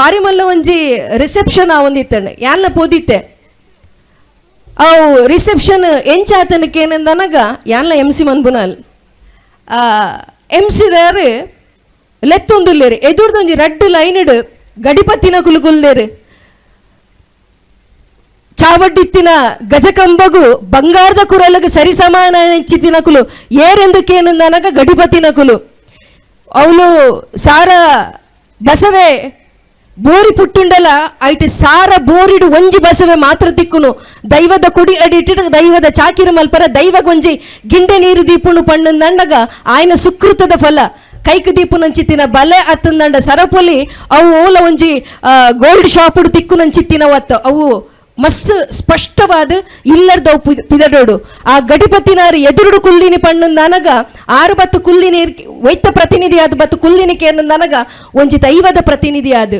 ಬಾರಿ ಮಲ್ಲ ಒಂಜಿ ರಿಸೆಪ್ಷನ್ ಆ ಒಂದಿತ್ತಣ್ಣ. ಯಾನ್ಲ ಪೋದಿತ್ತೆ? ಅವು ರಿಸೆಪ್ಷನ್ ಎಂಚಾತನಕ್ಕೆ ಏನಂದನಗ ಯಾನ್ಲ ಎಂ ಸಿ ಮನ್ಬುನಲ್ ಎಂ ಸಿದಾರು ಲೆತ್ತೊಂದುಲ್ಲೇರು. ಎದುರ್ದೊಂಜಿ ರಡ್ಡು ಲೈನ್ಡ್ ಗಡಿಪತ್ತಿನ ಕುಲುಗುಲ್ದೇರು ಚಾವಡ್ಡಿತ್ತಿನ ಗಜಕಂಬಗು ಬಂಗಾರದ ಕುರಲಗ ಸರಿ ಸಮಾನ ಹೆಚ್ಚಿತಿನಕುಲು ಗಡಿಪತ್ತಿನ ಗಡಿಪತಿನಕುಲು ಅವಳು ಸಾರ ಬಸವೆ ಬೋರಿ ಪುಟ್ಟುಂಡಲ, ಐಟ್ ಸಾರ ಬೋರಿಡು ಒಂಜಿ ಬಸವೆ ಮಾತ್ರ ತಿಕ್ಕುನು ದೈವದ ಕುಡಿ ಅಡಿಟ್ಟಿಡ ದೈವದ ಚಾಕಿರ ಮಲ್ಪರ ದೈವಗೊಂಜಿ ಗಿಂಡೆ ನೀರು ದೀಪುನು ಪಣ್ಣಂದಂಡಗ ಆಯ್ನ ಸುಕೃತದ ಫಲ. ಕೈಕ್ ದೀಪುನಂಚಿತ್ತಿನ ಬಲೆ ಅತ್ತಂದಂಡ ಸರಪೊಲಿ, ಅವು ಓಲ ಒಂಜಿ ಗೋಲ್ಡ್ ಶಾಪ್ ತಿಕ್ಕುನಂಚಿತ್ತಿನ ಒತ್ತ ಅವು ಮಸ್ತ್ ಸ್ಪಷ್ಟವಾದ ಇಲ್ಲರ್ದವು ಪಿ- ಪಿದಡೋಡು. ಆ ಗಡಿಪತಿನಾರು ಎದುರುಡು ಕುಲ್ಲಿನಿ ಪಣ್ಣು ನನಗ, ಆರು ಬತ್ತು ಕುಲ್ಲಿನಿ ವೈತ ಪ್ರತಿನಿಧಿ ಆದ ಬತ್ತು ಕುಲ್ಲಿನಿ ಅನ್ನೋ ನನಗ, ಒಂಜಿ ದೈವದ ಪ್ರತಿನಿಧಿ ಆದ